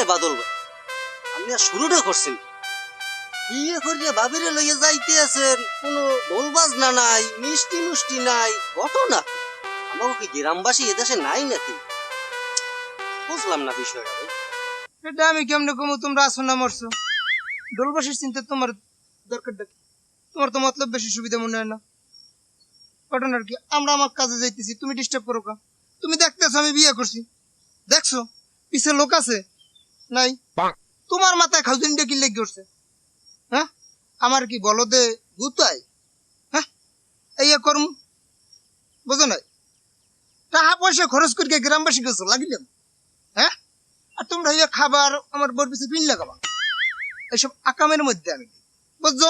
এ বাদল ভাই আর শুরুটা করছেন বিয়ে বাবিরে নাই, মিষ্টি নাই? আমাকে কি গ্রামবাসী এদেশে নাই নাকি? বুঝলাম না বিষয়টা এটা আমি তোমরা আসো না মরছো। চিন্তা তোমার তোমার তো মতলব বেশি সুবিধা মনে হয় না। ঘটনার কি? আমরা আমার কাজে যাইতেছি, তুমি ডিস্টার্ব করো কা। তুমি দেখতেছো আমি বিয়ে করছি। দেখছ? পিছে লোক আছে নাই। তোমার মাথায় খাউজনটা কি লেগে উঠছে হ্যাঁ? আমার কি বলদে গুতাই হ্যাঁ? এই করম। বুঝো নাই? টাকা পয়সা খরচ করিকে গ্রামবাসী গেছো লাগিলাম হ্যাঁ? আর তোমরা হইয়া খাবার আমার বর পিছে পিন লাগাবা। এইসব আকামের মধ্যে আমি। বুঝছ?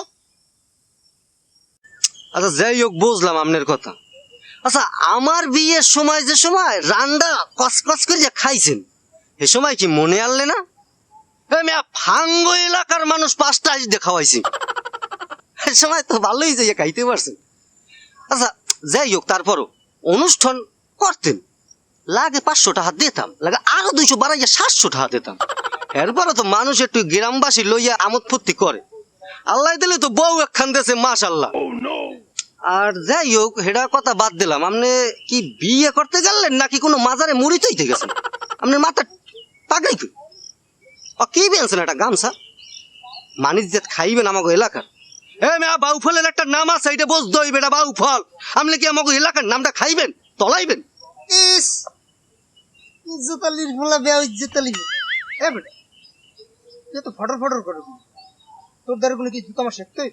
আচ্ছা যাই হোক বুঝলাম আপনার কথা। আচ্ছা আমার বিয়ের সময় যে সময় রান্ডা কসকস করে যে খাইছেন। সে সময় কি মনে আনলে না? এ ফাঙ্গ এলাকার মানুষ পাঁচটা আজ দেখাওয়াইছি সে সময় তো ভালোই যাইয়া খাইতে পারছেন আচ্ছা যাই হোক তারপরও অনুষ্ঠান করতেন। লাগে পাঁচশো টাকা দিতাম লাগে আরও দুইশো বাড়াইয়া সাতশো টাকা দিতাম। এরপরে তো মানুষ একটু গ্রামবাসী লইয়া আমোদ ফুর্তি করে। আল্লাহ দিলে তো বউ একখান দেশে মাস আল্লাহ আর যাই হোক হেডা কথা বাদ দিলাম। আপনি কি বিয়ে করতে গেলেন নাকি কোনো মাজারে মুড়ি তৈতে গেছেন? আপনার মাথা পাগাই কি ও কি বেনছেন একটা গামছা? মানিস যে খাইবেন আমাকে এলাকার। এ মেয়া বাউ ফলের একটা নাম আছে এটা বোঝ দই বেটা বাউ ফল আপনি কি আমাকে এলাকার নামটা খাইবেন, তলাইবেন? ইস, ইজ্জতালির ফলা বেয়া ইজ্জতালি। এ, বেটা, তুই তো ফটর ফটর করে তোর দ্বারা কোনো কিছু আমার শিখতে?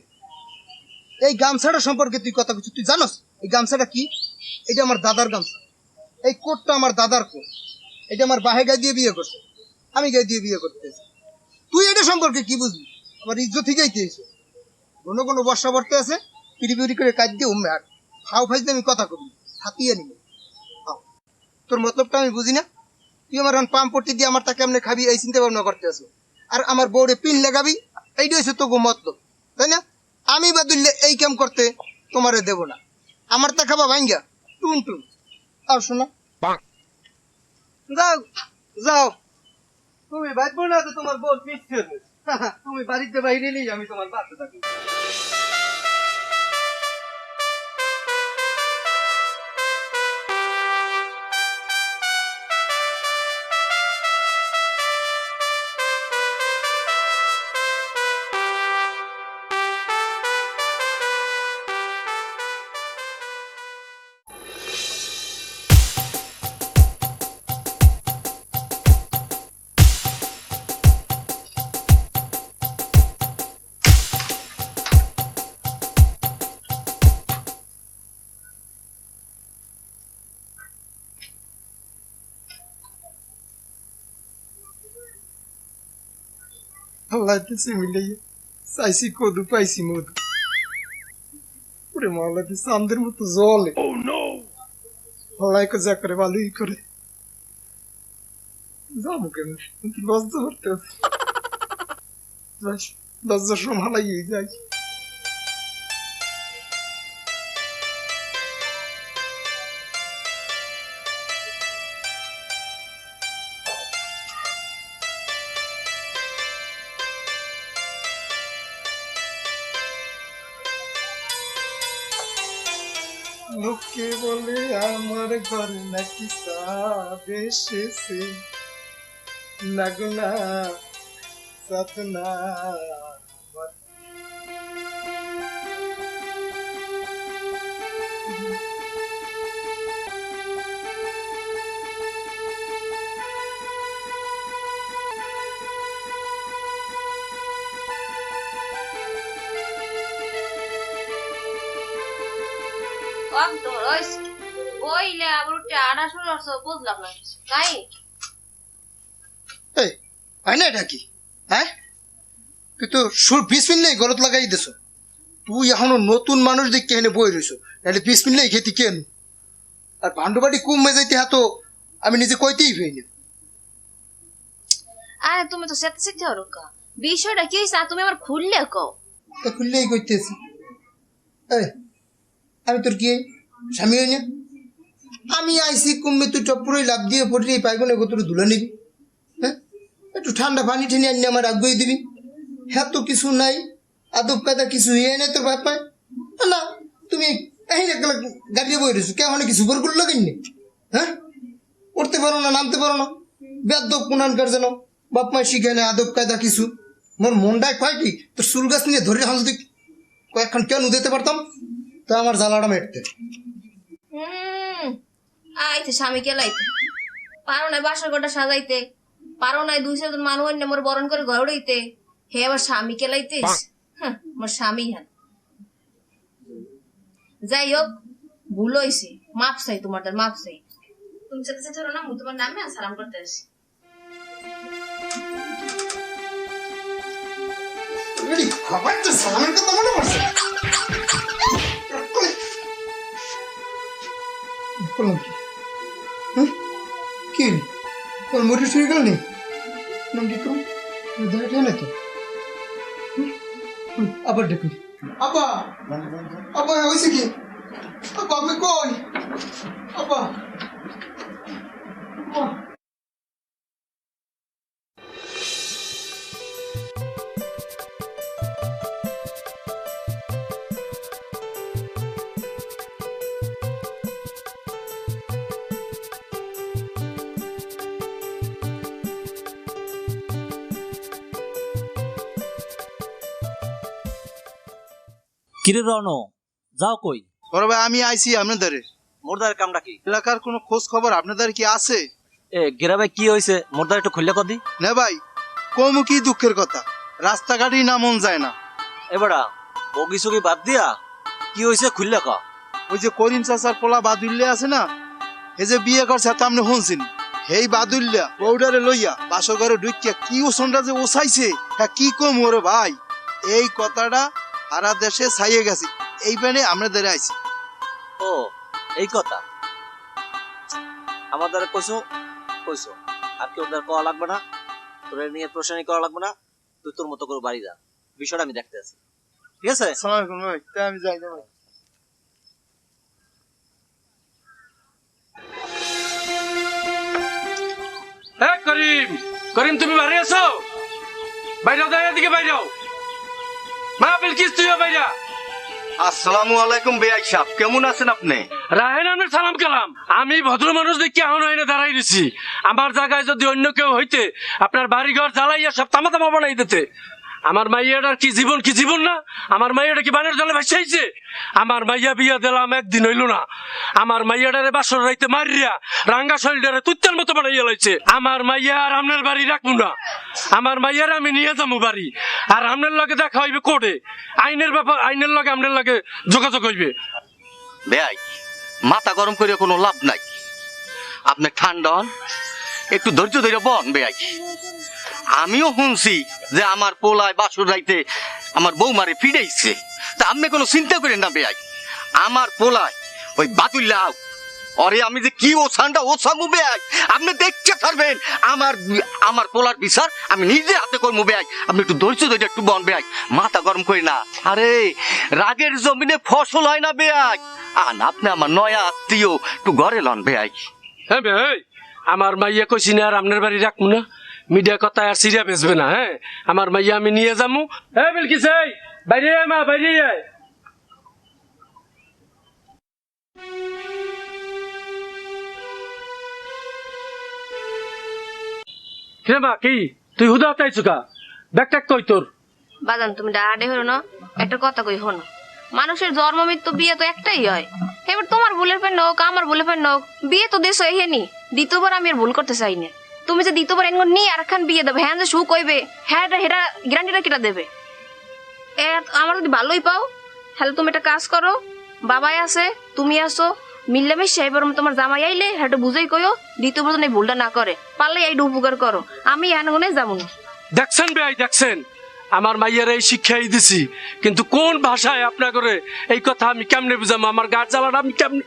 এই গামছাটা সম্পর্কে তুই কথা কিছু তুই জানোস? এই গামছাটা কি? এটা আমার দাদার গামছা। এই কোটটা আমার দাদার কোট। এটা আমার বাহে গায়ে দিয়ে বিয়ে করছে। আমি গায়ে দিয়ে বিয়ে করতে তুই এটা সম্পর্কে কি বুঝবি? আমার ইজ্জত থেকেই চেয়েছে কোনো কোনো বর্ষা বর্তে আছে, পিড়ি পিড়ি করে কাজ দিয়ে উম্মে, আর ফাও ফাইজ আমি কথা কবি হাতিয়ে নিবে। তোর মতলবটা আমি বুঝি না। তুই আমার এখন পাম্প পট্টি দিয়ে আমার তাকে এমনি খাবি, এই চিন্তা ভাবনা করতে আসো আর আমার বউরে পিন লাগাবি, এইটাই হচ্ছে তোকে মতলব, তাই না? আমি বা দুললে এই কাম করতে তোমারে দেব না। আমার তা খাবা ভাঙ্গা টুন টুন আর শোনা যাও যাও তুমি বাঁচবো না তো তোমার বোন মিথ্যে। তুমি বাড়িতে বাইরে নিয়ে আমি তোমার বাচ্চা থাকি আল্লাহ দিছে মিলাইয়া চাইছি কদু পাইছি মধু ওরে দিছে আমাদের মতো জলে আল্লাহ যা করে ভালোই করে যাব কেন লজ্জা করতে হবে। যাই, লজ্জা সমালাই যাই साबिशी नगना सतना Quanto, dois... বইলে আবার উঠে আড়া শুরু বুঝলাম না তাই? এই হয় না এটা কি? হ্যাঁ? তুই তো সুর বিশ মিনিট গলত লাগাই দিছ। তুই এখনও নতুন মানুষ এনে বই রইছ। তাহলে বিশ মিনিট খেতি কেন আর পাণ্ডবাড়ি কুমে যাইতে হাতো আমি নিজে কইতেই পাই না। আরে তুমি তো সেটা শিখতে পারো কা বিষয়টা কি হয়েছে তুমি আবার খুললে কও? তা খুললেই কইতেছি। এই আমি তোর কি স্বামী হই না? আমি আইসি কুম্বে তুই চপ্পুরই লাভ দিয়ে পড়লি পাইগুনে কত ধুলে নিবি। হ্যাঁ? একটু ঠান্ডা পানি ঠেনে আনি আমার আগুয়ে দিবি। হ্যাঁ তো কিছু নাই। আদব কাদা কিছু ইয়ে নেই তোর বাপায় না তুমি এই একলা গাড়ি বই রয়েছো কেমন কিছু বর করল কিনে হ্যাঁ? উঠতে পারো না, নামতে পারো না। বেদব পুনানকার যেন বাপ মায় শিখে না আদব কায়দা কিছু। মোর মনটায় কয় কি, তোর চুল গাছ নিয়ে ধরে হাল দিক কয়েকক্ষণ কেন দিতে পারতাম, তা আমার জ্বালাটা মেটতে। আইতে স্বামী কেলাইতে পারো নাই বাসর ঘরটা সাজাইতে পারো নাই দুই চারজন মানুষ অন্য মোর বরণ করে ঘর উড়াইতে হে আবার স্বামী কেলাইতে হ্যাঁ মোর স্বামী হ্যাঁ যাই হোক ভুল হয়েছে মাপ চাই তোমার মাপ চাই। তুমি সাথে সাথে না মু তোমার নামে সালাম করতে আসি। রেডি খাবার তো সালামের কথা মনে পড়ছে। করলাম কি? হ্যাঁ? কি? তোর মুরগি শুয়ে গেল নি? নাম কি কম? দয়াটা না তো। আবার দেখুন আবা আব্বা হয়েছে কি? আব্বা আমি কই? কিরে রন যাও কই? বড় ভাই আমি আইছি আপনাদের। মোরদার কামটা কি? এলাকার কোনো খোঁজ খবর আপনাদের কি আছে? এ গেরাবে কি হয়েছে মোরদার একটু খুললে কদি। না ভাই কমু কি দুঃখের কথা? রাস্তাঘাটই না মন যায় না। এবারা বগি সগি বাদ দিয়া কি হয়েছে খুললে ক। ওই যে করিম চাচার পোলা বাদুল্লে আছে না এই যে বিয়ে করছে তা আপনি শুনছেন? হেই বাদুল্লা বউডারে লইয়া বাসর ঘরে ঢুকিয়া কি ওসনটা যে ওসাইছে হ্যাঁ কি কম ওরে ভাই? এই কথাটা সারা দেশে ছাইয়ে গেছে। এই প্যানে আপনাদের আইছি। ও এই কথা? আমাদের কইছো কইছো আর কেউ ওদের কওয়া লাগবে না। তোর নিয়ে প্রশ্নই করা লাগবে না। তুই তোর মতো করে বাড়ি যা। বিষয়টা আমি দেখতে আছি। ঠিক আছে? আসসালামু আলাইকুম ভাই। তাই আমি যাই না ভাই। হ্যাঁ করিম! করিম তুমি বাড়ি আছো? বাইরেও দাঁড়িয়ে এদিকে বাইরেও। মা বিলকিস তুইও ভাইরা? আসসালামু আলাইকুম বেয়াই সাহেব কেমন আছেন আপনি? রাহেন আমি সালাম কালাম। আমি ভদ্র মানুষ দেখি এখন এনে দাঁড়াই দিছি আমার জায়গায় যদি অন্য কেউ হইতে আপনার বাড়ি ঘর জ্বালাইয়া সব তামা তামা বানাই দিতে। আমার মাইয়াটার কি জীবন কি জীবন না? আমার মাইয়াটা কি বানের জলে ভাসাইছে আমার মাইয়া বিয়া দিলাম একদিন হইল না। আমার মাইয়াটারে বাসর রাইতে মারিয়া রাঙ্গা শরীরটারে তুত্তার মতো বানাইয়া লাইছে। আমার মাইয়া আর আমনের বাড়ি রাখব না। আমার মাইয়ারে আমি নিয়ে যাব বাড়ি। আর আমনের লগে দেখা হইবে কোর্টে? আইনের ব্যাপার, আইনের লগে আমনের লগে যোগাযোগ হইবে। বেয়াই, মাথা গরম করে কোনো লাভ নাই। আপনি ঠান্ডা হন, একটু ধৈর্য ধরে বন বেয়াই। আমিও শুনছি যে আমার পোলায় বাসুর রাইতে আমার বৌমারে ফিরাইছে। তা আপনি কোনো চিন্তা করেন না বেয়াই। আমার পোলায় ওই বাতুল্লাহ অরে আমি যে কি ও সান্ডা ও সামু বেয়াই, আপনি দেখতে পারবেন, আমার আমার পোলার বিচার আমি নিজে হাতে করব বেয়াই। আপনি একটু ধৈর্য ধরে একটু বন বেয়াই, মাথা গরম করি না। আরে, রাগের জমিনে ফসল হয় না বেয়াই। আন আপনি আমার নয়া আত্মীয়, একটু ঘরে লন বেয়াই। হ্যাঁ ভাই আমার মাইয়া কইছি না আর আপনার বাড়ি রাখব না। মিডিয়া কথা আর সিরিয়া বেচবে না হ্যাঁ? আমার মাইয়া, আমি নিয়ে যাব হ্যাঁ বিলকিস এই বাইরে আয় মা, বাইরে আয়। কে? তুই হুদা তাইছু কা? ব্যাগ কই তোর? বাজান, তুমি ডাডে হলো না, একটা কথা কই হনো। মানুষের জন্ম, মৃত্যু, বিয়ে তো একটাই হয়। এবার তোমার ভুলের ফেন হোক আমার ভুলের ফেন হোক বিয়ে তো দেশ হয়ে নি দ্বিতীয়বার আমি আর ভুল করতে চাই না তুমি যে দ্বিতীয়বার এঙ্গন নিয়ে আর খান বিয়ে দেবে হ্যাঁ যে সুখ কইবে হ্যাঁ এটা হেরা গ্যারান্টিটা কিটা দেবে? এ, আমার যদি ভালোই পাও, তাহলে তুমি একটা কাজ করো, বাবাই আছে, তুমি আসো মিললামিশে এবার তোমার জামাই আইলে হ্যাঁ বুঝেই কইও, দ্বিতীয়বার যেন এই ভুলটা না করে পারলে এইটা উপকার করো, আমি এনগনে যাব না। দেখছেন ভাই, দেখছেন? আমার মাইয়ের এই শিক্ষাই দিছি, কিন্তু কোন ভাষায় আপনার করে এই কথা আমি কেমনে বুঝাবো আমার গাছ জ্বালাটা আমি কেমনে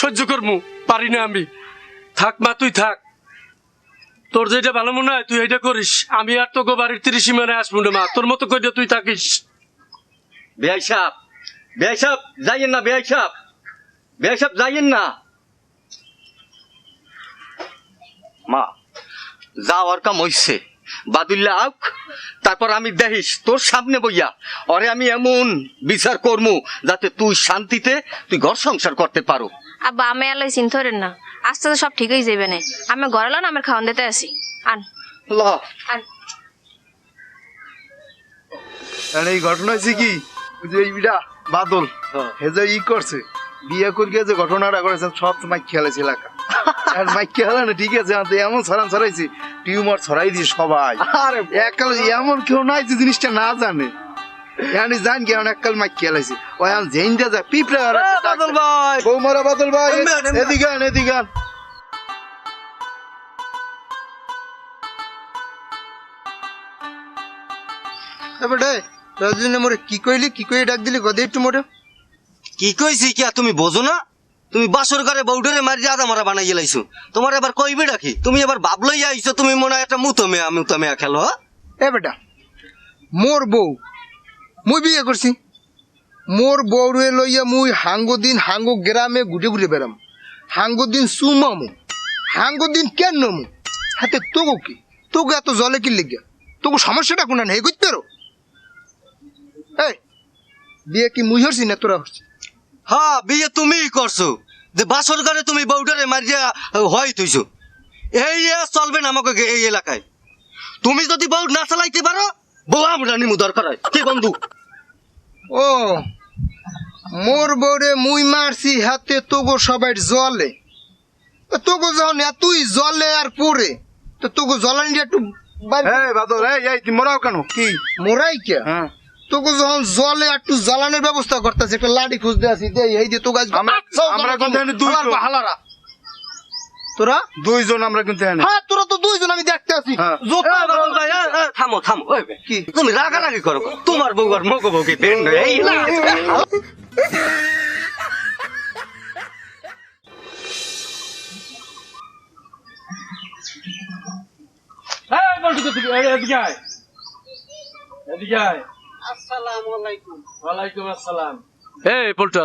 সহ্য করব পারি না আমি। থাক মা, তুই থাক। তোর যেটা ভালো মনে হয় তুই এটা করিস। আমি আর তোকে বাড়ির তিরিশ মানে আসব না মা। তোর মতো করে তুই থাকিস। বেয়াই সাহেব বেয়াই সাহেব যাইয়েন না বেয়াই সাহেব বেয়াই সাহেব যাইয়েন না। মা যাওয়ার কাম হইছে। বাদুল্লা আউক তারপর আমি দেখিস তোর সামনে বইয়া। অরে আমি এমন বিচার করমু যাতে তুই শান্তিতে তুই ঘর সংসার করতে পারো। আব্বা আমি আলোই চিন্তা করেন না। আস্তে আস্তে সব ঠিক হয়ে যাবে না। আমি ঘরে লন আমার খাওয়ান দিতে আসি। আন। আন। এই ঘটনা হয়েছে কি? যে এই বিটা বাদল হে যে ই করছে বিয়ে করিয়ে যে ঘটনাটা করেছে সব তো মাইক খেলেছে এলাকা। আর মাইক খেলে না ঠিক আছে এমন ছড়ান ছড়াইছি টিউমার ছড়াই দিয়ে সবাই। আরে এককাল এমন কেউ নাই যে জিনিসটা না জানে। জানি জান কি এমন এককাল মাইক খেলাইছি ওই আমি জেনটা যায় পিঁপড়া বাদল ভাই বৌমারা বাদল ভাই। এদিকে এদিকে এবারে রজনী মোরে কি কইলি কি কই ডাক দিলি গদে একটু মোরে কি কইছি কি তুমি বোঝো না? তুমি বাসর ঘরে বউডরে মারি আদা মারা বানাই গেলাইছো। তোমার এবার কইবে নাকি তুমি এবার ভাবলই আইছো তুমি মনে হয় একটা মুতো মেয়া মুতো মেয়া খেলো হ্যাঁ? এ বেটা মোর বউ মুই বিয়ে করছি। মোর বউরে লইয়া মুই হাঙ্গো দিন হাঙ্গো গ্রামে ঘুরে ঘুরে বেড়াম। হাঙ্গো দিন সুমামু হাঙ্গো দিন কেন নমু? হাতে তোগো কি? তোকে এত জলে কি লেগে তোকে সমস্যাটা কোনা নেই? বুঝতে পারো? এই, বিয়ে কি মুই হরছি না তোরা হরছি? হ্যাঁ বিয়ে তুমিই করছ। যে বাসর ঘরে তুমি বউডরে মারিয়া হয় তুইছো এই চলবে না আমাকে এই এলাকায়। তুমি যদি বউ না চালাইতে পারো, বউ আমরা নিমু দরকার হয়। কি বন্ধু? ও মোর বউরে মুই মারছি হাতে তোগো সবাই জলে। তোগো যখন এতই জলে আর পরে তো তোগো জলানি একটু মরাও কেন? কি? মোরাই কে? হ্যাঁ। তোকে যখন জলে একটু জ্বালানোর ব্যবস্থা করতেছে একটা লাঠি খুঁজতে আসি দে এই দিয়ে তোকে আমরা- সব আমরা জ্বালা কিন্তু খাব। এখানে দুইজন। আমার বাহালারা। তোরা? দুইজন আমরা কিন্তু হ্যাঁ তোরা তো দুইজন আমি দেখতে আসি হ্যাঁ। থামো থামো। ওই বে, কি? তুমি রাগারাগি করো। তোমার বউ আর মগো বউকে এই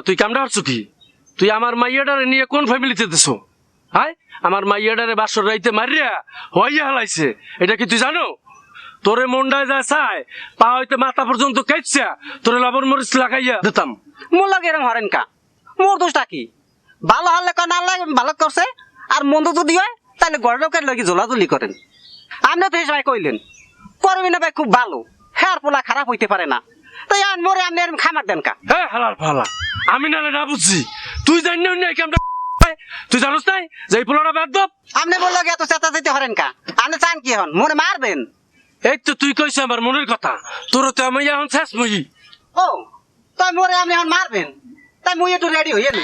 তুই কামড়া হারছু কি? তুই আমার মাইয়াডারে নিয়ে কোন ফ্যামিলিতে দিছো? হাই আমার মাইয়াডারে বাসর রাইতে মারিয়া হইয়া হালাইছে। এটা কি তুই জানো? তোরে মন্ডায় যা চায় পা হইতে মাথা পর্যন্ত কেটছা তোরে লবণ মরিচ লাগাইয়া দিতাম। মোর লাগে এরম হরেন কা? মোর দোষটা কি? ভালো হলে না লাগে ভালো করছে? আর মন্দ যদি হয় তাহলে গড় লোকের লগে ঝোলাঝুলি করেন। আপনি তো হিসাবে কইলেন করবি না ভাই খুব ভালো হ্যাঁ পোলা খারাপ হইতে পারে না। তাই আন মোরে আপনি এরম খামার দেন কা? হ্যাঁ হালার ফালা আমি নালে না বুঝছি। তুই জানি না কামটা তুই জানোস নাই যে এই পোলাটা বাদ দপ আপনি বলল এত চেতা যেতে হরেন কা। আপনি চান কি হন? মোরে মারবেন এই তো তুই কইছ আমার মনের কথা। তোর তো আমি এখন শেষ মুই ও তাই মোরে আপনি এখন মারবেন তাই মুই একটু রেডি হইয়ে নি।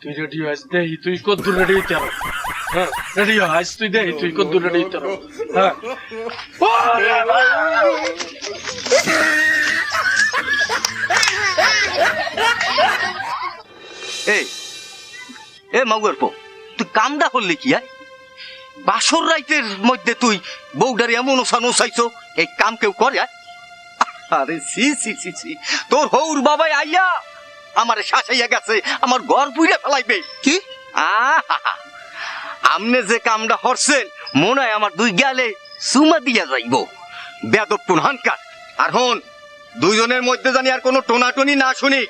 তুই রেডি হইস দেহি তুই কত দূর রেডি হইতে হ্যাঁ রেডি হইস তুই দেহি তুই কত দূর রেডি হইতে হবে হ্যাঁ। এই এ মাগুয়ার পো তুই কামটা করলি কি আয় বাসর রাইতের মধ্যে তুই বউডারে এমন ওসানো চাইছো এই কাম কেউ করে? আরে সি সি সি সি তোর হৌর বাবাই আইয়া আমার শাসাইয়া গেছে আমার ঘর পুইরে ফেলাইবে কি আহা! আমনে যে কামটা হরছেন মনে হয় আমার দুই গেলে সুমা দিয়া যাইব বেদব পুনহানকার আর হন দুইজনের মধ্যে জানি আর কোনো টোনাটনি না শুনি।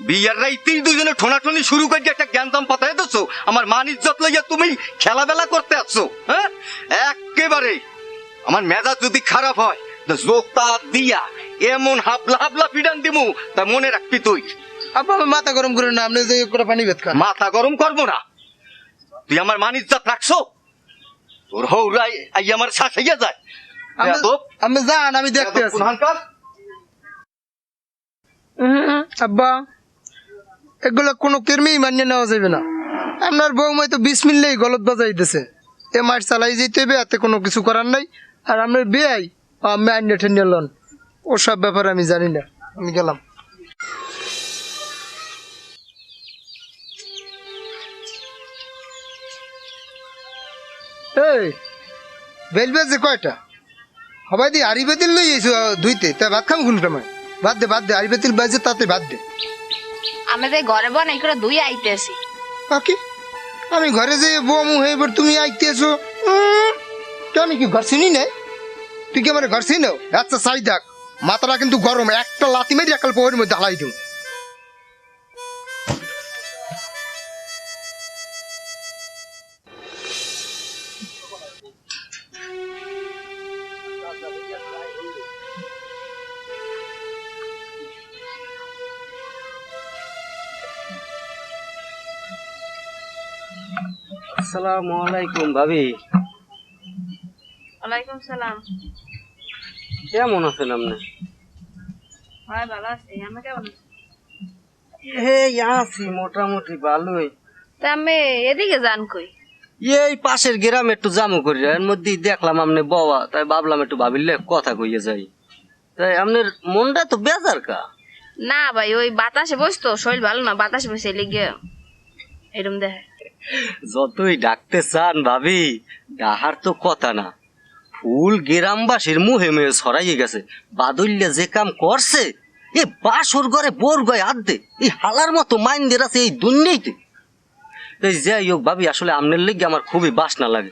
বিয়ার রাইতেই দুইজনে ঠোনাঠনি শুরু করে একটা জ্ঞানদাম পাতায় দিচ্ছ আমার মান ইজ্জত লইয়া তুমি খেলাবেলা করতে আসছো হ্যাঁ? একেবারে। আমার মেজাজ যদি খারাপ হয় তো জোতা দিয়া এমন হাবলা হাবলা পিডান দিমু তা মনে রাখবি তুই। আপা আমার মাথা গরম করে না আপনি যে করে পানি বেত খান মাথা গরম করব না। তুই আমার মান ইজ্জত রাখছো? তোর হৌরাই আই আমার শাসাইয়া যায়। আমি- বেয়াদব, আমি দেখতে। উম, আব্বা, এগুলো কোনো কেরমেই মান্য নেওয়া যাবে না। আপনার বৌমাই তো বিশ মিললেই গলত বাজাই দিছে এ মাঠ চালাই যেতে হবে, এতে কোনো কিছু করার নাই। আর আপনার বেয়াই আমি আইনে ঠেনে লন। ওসব ব্যাপারে আমি জানি না। আমি গেলাম। এই বেলবে যে কয়টা? হবাই দি আরি বেতিল লই আইছো ধুইতে তা ভাত খাম কোন সময়? ভাত দে বাদ দে আইবে তিল বাজে তাতে বাদ দে। আমি যে ঘরে বনাই করে দুই আইতেছি। বাকি? আমি ঘরে যে বমু হয়ে এবার তুমি আইতেছো তো আমি কি ঘর চিনি না তুই কি আমার ঘর চিনো আচ্ছা চাই দেখ মাথাটা কিন্তু গরম একটা লাতি মেরে একাল পোহরের মধ্যে হালাই দিও আসসালামু আলাইকুম ভাবি। ওয়ালাইকুম সালাম। কেমন আছেন আপনি? হয় ভালো আছি। আমি কেমন এই আছি মোটামুটি ভালোই। তা আমি এদিকে যান কই? এই পাশের গ্রামে একটু জামু করি এর মধ্যেই দেখলাম আপনি বাবা তাই ভাবলাম একটু ভাবিলে কথা কইয়ে যাই। তাই আপনার মনটা তো বেজার কা? না ভাই ওই বাতাসে বসতো শরীর ভালো না বাতাসে বসে লিগে এরম দেখে যতই ডাকতে চান ভাবি, ডাহার তো কথা না। ফুল গ্রামবাসীর মুহে মুহে ছড়াইয়ে গেছে। বাদুল্যা যে কাম করছে, এ বাসর ঘরে বোর গয় আদে এই হালার মতো মাইন্দের আছে এই দুনিয়াইতে। এই যাই হোক ভাবি, আসলে আমনের লেগে আমার খুবই বাসনা লাগে।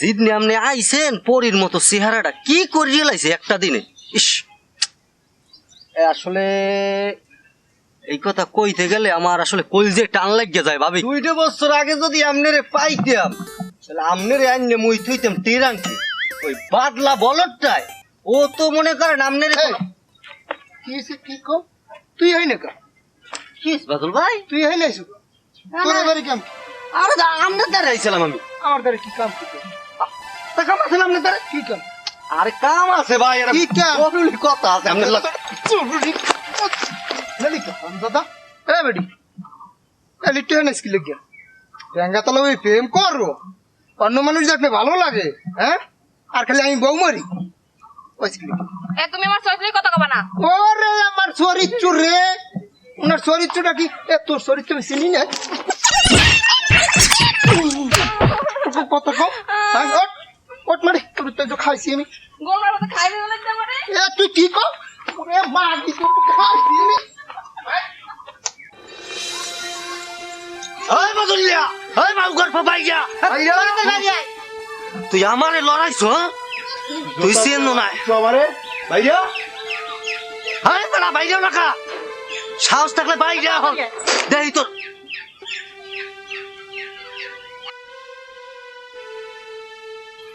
জিদনি আপনি আইছেন, পরীর মতো চেহারাটা কি করিয়ে লাইছে একটা দিনে। ইস! আসলে এই কথা কইতে গেলে আমার আসলে কলজে টান লাগিয়ে যায় ভাবি। দুইটা বছর আগে যদি আমনেরে পাইতাম তাহলে আমনেরে আনলে মুই থইতাম টিরাঙ্কি। ওই বাদলা বলদটায়। ও তো মনে করেন আমনেরে কি হয়েছে কি কম তুই হয় না কা? কি বাদল ভাই? তুই হয় না এসব তোর বাড়ি কাম কি? আরে দা আমনে দ্বারা আইছিলাম আমি। আমার দ্বারা কি কাম কি? তা কাম আছে আমনে দ্বারা? কি কাম? আরে কাম আছে ভাই এর কি কাম? কথা আছে আমনের লাগে। দাদা এ বেডি এলি ট্রেন স্কিল গিয়া। ব্যাঙ্গা তালা ওই প্রেম করো অন্য মানুষ দেখলে ভালো লাগে হ্যাঁ? আর খালি আমি বউ মরি। এ তুমি আমার চরিত্রের কথা কবা না। ওরে আমার চরিত্র রে। ওনার চরিত্রটা কি? এ তোর চরিত্র আমি চিনি না। কত কম ওঠ, ওঠ তোর তো খাইছি আমি। গোমরা খাইবে এ তুই কি কম ওরে তোর খাইছি আমি। ওই বাদুল্যা ওই মাউগর পাপাই যা তুই আমারে লড়াইছ হ্যাঁ? তুই নাই। আমারে? ভাইয়া বড়া সাহস থাকলে বাইরে হল দেই তোর।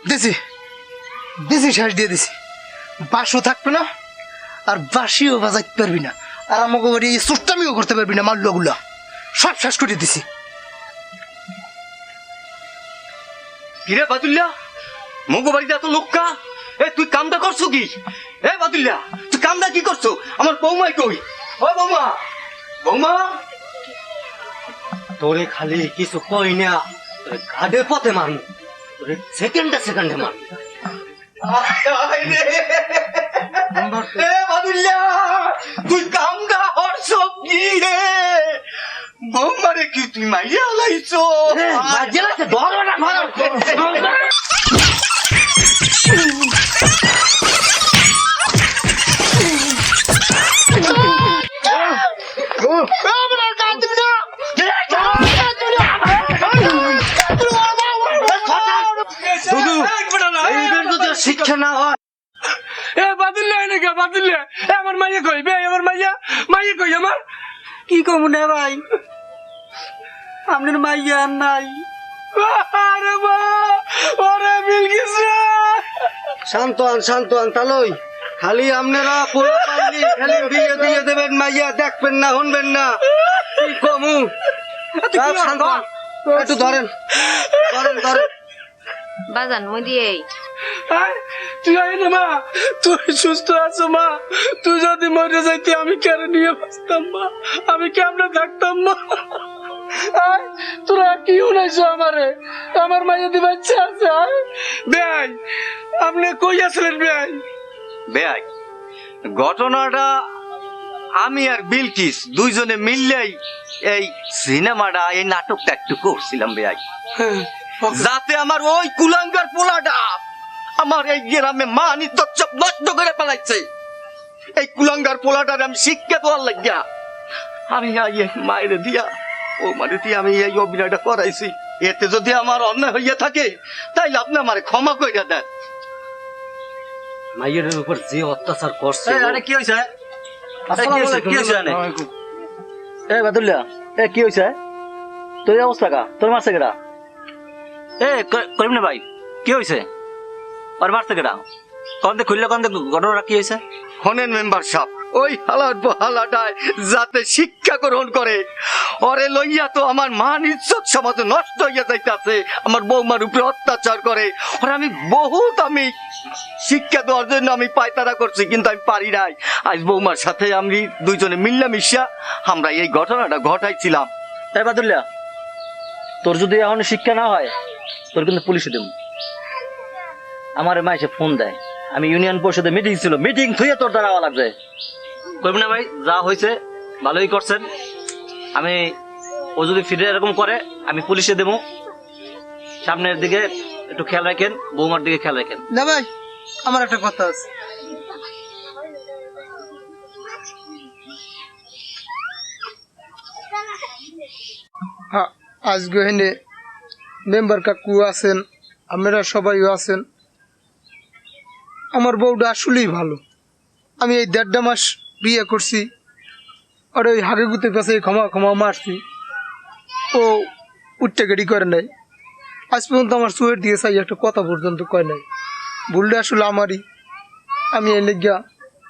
দিছি। দিছি শ্বাস দিয়ে দিছি। বাসও থাকবে না আর বাসিও বাজাইতে পারবি না। আর আমাকে বাড়ি সুস্টামিও করতে পারবি না মাল্যগুলা। সব শেষ করে দিছি। কিরে বাদুল্যা মগো বাড়িতে এত লোককা? এ তুই কামটা করছ কি? এ বাদুল্যা তুই কামটা কি করছ? আমার বৌমাই কই? ও বৌমা বৌমা। তোরে খালি কিছু কই না তোরে পথে মারমু তোরে সেকেন্ডে সেকেন্ডে মারমু তুই কামটা বৌমারে কি তুই মাইয়া লাইছো মাইয়া লাইছে ধরো না আপনার মাইয়া নাই। আরে মা ওরে বিলকিস। শান্ত হন শান্ত হন তালই খালি আপনারা পুরো পাইলি খালি বিয়ে দিয়ে দেবেন মাইয়া দেখবেন না শুনবেন না। কি কমু শান্ত একটু ধরেন ধরেন ধরেন। বাজান মই দিয়ে তুই আয় না মা। তুই সুস্থ আছো মা। তুই যদি মরে যাইতে আমি কেন নিয়ে বাঁচতাম মা? আমি কেমনে থাকতাম মা? আয়, তোরা কি শুনাইছো আমারে? আমার মাইয়া ইচ্ছা আছে আয়। বেআই আপনি কই আসলেন বেআই? বেআই ঘটনাটা আমি আর বিলকিস দুইজনে মিললেই এই সিনেমাটা এই নাটকটা একটু করছিলাম বেআই। যাতে আমার ওই কুলাঙ্গার পোলাটা আমার এই গ্রামে মান ইজ্জত নষ্ট করে ফেলাইছে। এই কুলাঙ্গার পোলাটার আমি শিক্ষা দেওয়ার লাগিয়া আমি এই মায়ের দিয়া ও মানে দিয়ে আমি এই অভিনয়টা করাইছি। এতে যদি আমার অন্যায় হইয়া থাকে তাইলে আপনি আমার ক্ষমা কইরা দেন। মাইয়ের উপর যে অত্যাচার করছে আরে কি এই, কি হয়েছে কি হয়েছে এ বাদুল্লা এ কি হয়েছে তোর এই অবস্থা কা? তোর মারছে কেডা? এ ক- করিম না ভাই কি হয়েছে ওর মারছে কেডা? কম দে খুললে কম দে ঘটনাটা কি হয়েছে হনেন মেম্বার সাহেব ওই হালার বহালাটায় যাতে শিক্ষা গ্রহণ করে। ওরে লইয়া তো আমার মান ইজ্জত সমাজে নষ্ট হইয়া যাইতাছে, আমার বৌমার উপরে অত্যাচার করে। ওরে আমি বহুত আমি শিক্ষা দেওয়ার জন্য আমি পায়তারা করছি, কিন্তু আমি পারি নাই। আজ বৌমার সাথে আমি দুইজনে মিল্লা মিশিয়া আমরা এই ঘটনাটা ঘটাইছিলাম। তাই বাদুল্লা তোর যদি এখন শিক্ষা না হয়, তোর কিন্তু পুলিশে দেব। আমার মাইসে ফোন দেয়। আমি ইউনিয়ন পরিষদে মিটিং ছিল মিটিং থুয়ে তোর দ্বারা লাগবে। কইব না ভাই যা হয়েছে ভালোই করছেন। আমি ও যদি ফিরে এরকম করে আমি পুলিশে দেবো। সামনের দিকে একটু খেয়াল রাখেন বৌমার দিকে খেয়াল রাখেন। না ভাই আমার একটা কথা আছে। হ্যাঁ আজকে হেনে মেম্বার কাকু আছেন আপনারা সবাইও আছেন। আমার বউটা আসলেই ভালো। আমি এই দেড়টা মাস বিয়ে করছি। আর ওই হাগে গুতের কাছে ক্ষমা ক্ষমা মারছি। ও উঠতে গেড়ি করে নাই। আজ পর্যন্ত আমার চুয়ের দিয়ে চাই একটা কথা পর্যন্ত কয় নাই। ভুলটা আসলে আমারই। আমি এই লেগিয়া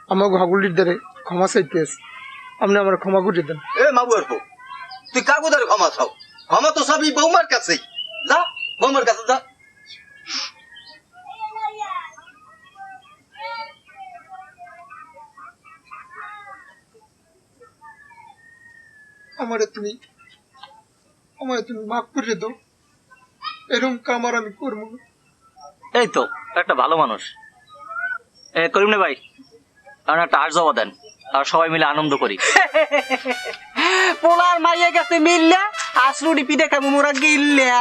আমার হাগুলির দ্বারে ক্ষমা চাইতে আছি। আপনি আমার ক্ষমা করে দেন। এ মাবুয়ার বউ, তুই কাকুদার ক্ষমা চাও। ক্ষমা তো সবই বৌমার কাছেই। যা, বৌমার কাছে যা। আমারে তুমি আমারে তুমি মাফ করে দাও। এরকম কাম আর আমি করব না। এই তো একটা ভালো মানুষ। এ করিম না ভাই আমার একটা আর জবা দেন আর সবাই মিলে আনন্দ করি। পোলার মাইয়া গেছে মিললা আসরুডি পিঠে খাব মোরা গিল্লা।